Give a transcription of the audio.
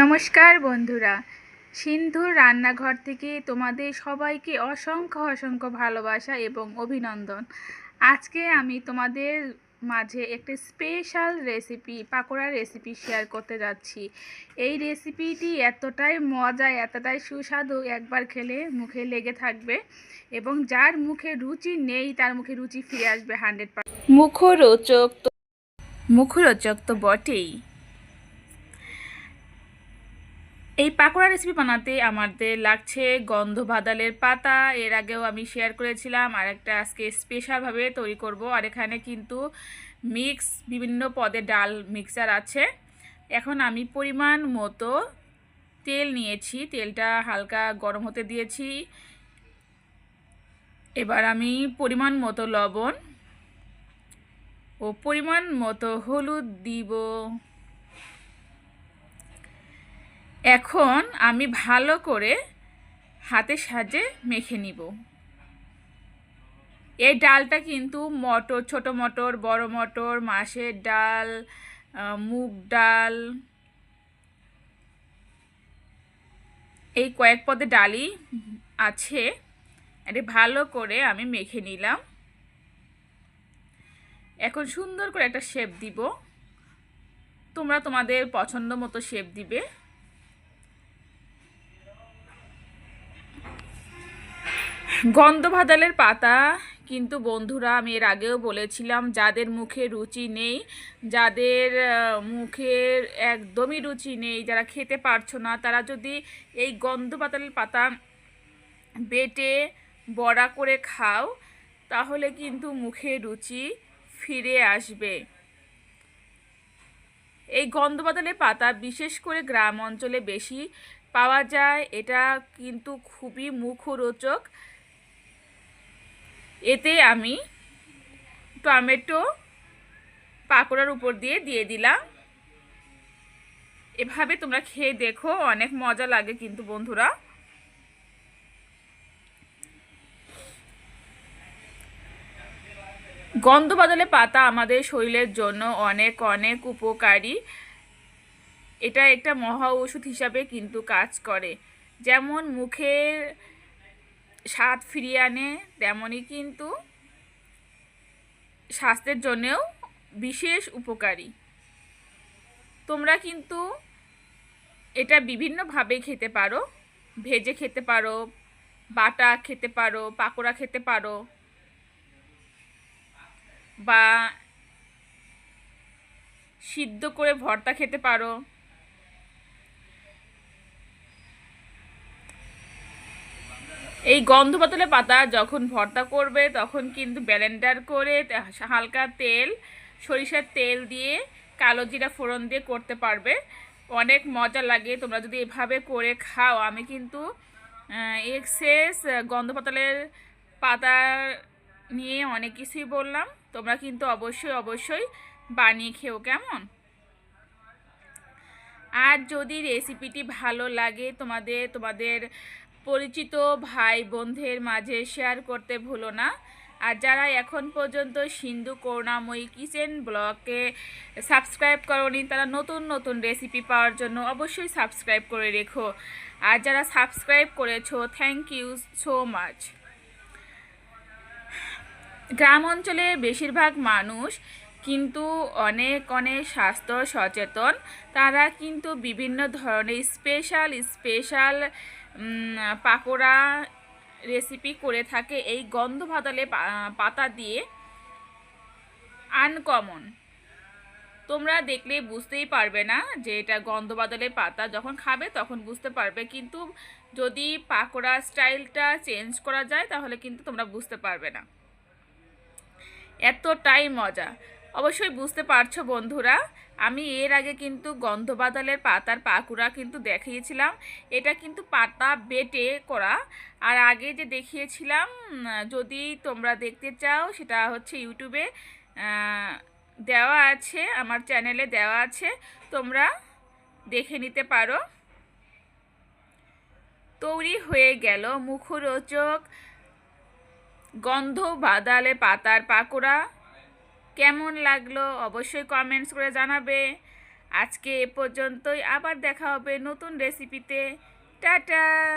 নমস্কার বন্ধুরা। সিন্ধুর রান্নাঘর থেকে তোমাদের সবাইকে অসংখ্য অসংখ্য ভালোবাসা এবং অভিনন্দন। আজকে আমি তোমাদের মাঝে একটি স্পেশাল রেসিপি পাকোড়ার রেসিপি শেয়ার করতে যাচ্ছি। এই রেসিপিটি এতটাই মজা এতটাই সুস্বাদু একবার খেলে মুখে লেগে থাকবে এবং যার মুখে রুচি নেই তার মুখে রুচি ফিরে আসবে হান্ড্রেড পার্সেন্ট মুখরোচক তো মুখরোচক তো বটেই। এই পাকোড়া রেসিপি বানাতে আমাদের লাগছে গন্ধ বাদালের পাতা। এর আগেও আমি শেয়ার করেছিলাম, আর একটা আজকে স্পেশালভাবে তৈরি করব। আর এখানে কিন্তু মিক্স বিভিন্ন পদে ডাল মিক্সার আছে। এখন আমি পরিমাণ মতো তেল নিয়েছি। তেলটা হালকা গরম হতে দিয়েছি। এবার আমি পরিমাণ মতো লবণ ও পরিমাণ মতো হলুদ দিব। এখন আমি ভালো করে হাতের সাহায্যে মেখে নিব। এই ডালটা কিন্তু মটর, ছোট মটর, বড় মটর, মাছের ডাল মুগ ডাল, এই কয়েক পদে ডালই আছে। এটি ভালো করে আমি মেখে নিলাম। এখন সুন্দর করে একটা শেপ দিব। তোমরা তোমাদের পছন্দ মতো শেপ দিবে। গন্ধ ভাদালের পাতা। কিন্তু বন্ধুরা, আমি এর আগেও বলেছিলাম, যাদের মুখে রুচি নেই, যাদের মুখের একদমই রুচি নেই, যারা খেতে পারছ না, তারা যদি এই গন্ধ পাতালের পাতা বেটে, বড়া করে খাও, তাহলে কিন্তু মুখে রুচি ফিরে আসবে। এই গন্ধবাদালের পাতা বিশেষ করে গ্রাম অঞ্চলে বেশি পাওয়া যায়। এটা কিন্তু খুবই মুখরোচক। এতে আমি টমেটো পাকোড়ার উপর দিয়ে দিয়ে দিলাম। এভাবে তোমরা খেয়ে দেখো, অনেক মজা লাগে কিন্তু বন্ধুরা। গন্ধ বদলে পাতা আমাদের শরীরের জন্য অনেক অনেক উপকারী। এটা একটা মহা ওষুধ হিসাবে কিন্তু কাজ করে। যেমন মুখের স্বাদ ফিরিয়ে আনে তেমনই কিন্তু স্বাস্থ্যের জন্যেও বিশেষ উপকারী। তোমরা কিন্তু এটা বিভিন্নভাবে খেতে পারো। ভেজে খেতে পারো, বাটা খেতে পারো, পাকোড়া খেতে পারো বা সিদ্ধ করে ভর্তা খেতে পারো। এই গন্ধ পাতলে পাতা যখন ভর্তা করবে, তখন কিন্তু ব্যালেন্ডার করে হালকা তেল, সরিষার তেল দিয়ে কালো জিরা ফোড়ন দিয়ে করতে পারবে। অনেক মজা লাগে, তোমরা যদি এভাবে করে খাও। আমি কিন্তু এক্সেস গন্ধ পাতালের পাতা নিয়ে অনেক কিছুই বললাম। তোমরা কিন্তু অবশ্যই অবশ্যই বানিয়ে খেও কেমন? আর যদি রেসিপিটি ভালো লাগে তোমাদের তোমাদের পরিচিত ভাই বোনদের মাঝে শেয়ার করতে ভুলো না। আর যারা এখন পর্যন্ত সিন্ধু করুণাময়ী কিচেন ব্লগকে সাবস্ক্রাইব করনি, তারা নতুন নতুন রেসিপি পাওয়ার জন্য অবশ্যই সাবস্ক্রাইব করে রেখো। আর যারা সাবস্ক্রাইব করেছ থ্যাংক ইউ সো মাচ গ্রাম অঞ্চলে বেশিরভাগ মানুষ কিন্তু অনেক অনেক স্বাস্থ্য সচেতন। তারা কিন্তু বিভিন্ন ধরনের স্পেশাল স্পেশাল পাকোড়া রেসিপি করে থাকে এই গন্ধ ভাতালে পাতা দিয়ে। আনকমন তোমরা দেখলে বুঝতেই পারবে না যে এটা গন্ধ বাদলের পাতা যখন খাবে তখন বুঝতে পারবে। কিন্তু যদি পাকোড়া স্টাইলটা চেঞ্জ করা যায় তাহলে কিন্তু তোমরা বুঝতে পারবে না। এতটাই মজা। অবশ্যই বুঝতে পারছ বন্ধুরা, আমি এর আগে কিন্তু গন্ধবাদালের পাতার পাকুড়া কিন্তু দেখিয়েছিলাম। এটা কিন্তু পাতা বেটে করা। আর আগে যে দেখিয়েছিলাম যদি তোমরা দেখতে চাও, সেটা হচ্ছে ইউটিউবে দেওয়া আছে, আমার চ্যানেলে দেওয়া আছে, তোমরা দেখে নিতে পারো। তৈরি হয়ে গেল মুখরোচক গন্ধ বাদালে পাতার পাকোড়া। কেমন লাগল অবশ্যই কমেন্টস করে জানাবে। আজকে এ পর্যন্তই, আবার দেখা হবে নতুন রেসিপিতে টাটা!